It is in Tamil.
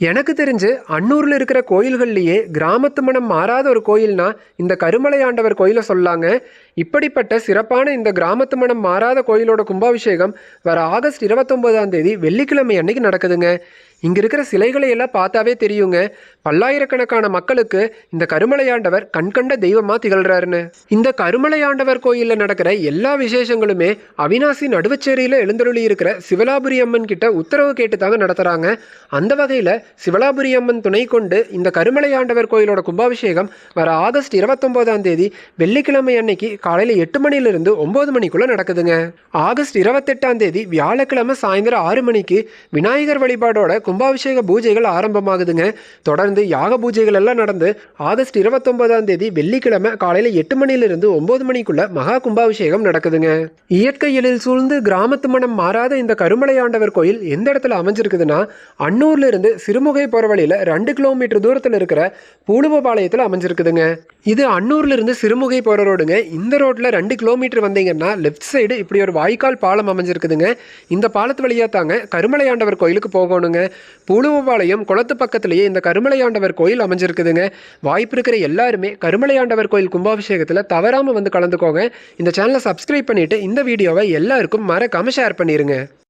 எனக்கு தெரிஞ்சு அன்னூரில் இருக்கிற கோயில்கள்லேயே கிராமத்து மனம் மாறாத ஒரு கோயில்னா இந்த கருமலை ஆண்டவர் கோயிலை சொல்லாங்க. இப்படிப்பட்ட சிறப்பான இந்த கிராமத்து மனம் மாறாத கோயிலோட கும்பாபிஷேகம் வர ஆகஸ்ட் இருபத்தொம்போதாம் தேதி வெள்ளிக்கிழமை அன்னைக்கு நடக்குதுங்க. இங்கே இருக்கிற சிலைகளை எல்லாம் பார்த்தாவே தெரியுங்க. பல்லாயிரக்கணக்கான மக்களுக்கு இந்த கருமலையாண்டவர் கண்கண்ட தெய்வமாக திகழ்கிறாருன்னு இந்த கருமலையாண்டவர் கோயிலில் நடக்கிற எல்லா விசேஷங்களுமே அவினாசி நடுவச்சேரியில் எழுந்தருளி இருக்கிற சிவலாபுரி அம்மன் கிட்ட உத்தரவு கேட்டு தாங்க நடத்துகிறாங்க அந்த வகையில் சிவலாபுரி அம்மன் துணை கொண்டு இந்த கருமலையாண்டவர் கோயிலோட கும்பாபிஷேகம் வர ஆகஸ்ட் இருபத்தொம்போதாம் தேதி வெள்ளிக்கிழமை அன்னைக்கு காலையில் எட்டு மணிலிருந்து ஒம்பது மணிக்குள்ளே நடக்குதுங்க. ஆகஸ்ட் இருபத்தெட்டாம் தேதி வியாழக்கிழமை சாயந்தரம் ஆறு மணிக்கு விநாயகர் வழிபாடோட கும்பாபிஷேக பூஜைகள் ஆரம்பமாகுதுங்க. தொடர்ந்து யாக பூஜைகள் எல்லாம் நடந்து ஆகஸ்ட் இருபத்தொன்பதாம் தேதி வெள்ளிக்கிழமை காலையில் எட்டு மணிலிருந்து ஒம்பது மணிக்குள்ள மகா கும்பாபிஷேகம் நடக்குதுங்க. இயற்கை எழில் சூழ்ந்து கிராமத்து மனம் மாறாத இந்த கருமலையாண்டவர் கோயில் எந்த இடத்துல அமைஞ்சிருக்குதுன்னா அன்னூர்லேருந்து சிறுமுகை போகிற வழியில் ரெண்டு கிலோமீட்டர் தூரத்தில் இருக்கிற பூலுவபாளையத்தில் அமைஞ்சிருக்குதுங்க. இது அன்னூர்லேருந்து சிறுமுகை போகிற ரோடுங்க. இந்த ரோட்டில் ரெண்டு கிலோமீட்டர் வந்தீங்கன்னா லெஃப்ட் சைடு இப்படி ஒரு வாய்க்கால் பாலம் அமைஞ்சிருக்குதுங்க. இந்த பாலத்து வழியாக தாங்க கருமலையாண்டவர் கோயிலுக்கு போகணுங்க. பூலுவபாளையம் குளத்து பக்கத்துலேயே இந்த கருமலையாண்டவர் கோயில் அமைஞ்சிருக்குதுங்க. வாய்ப்பு இருக்கிற எல்லாருமே கருமலையாண்டவர் கோயில் கும்பாபிஷேகத்தில் தவறாமல் வந்து கலந்துக்கோங்க. இந்த சேனலை சப்ஸ்கிரைப் பண்ணிவிட்டு இந்த வீடியோவை எல்லாருக்கும் மறக்காமல் ஷேர் பண்ணிடுங்க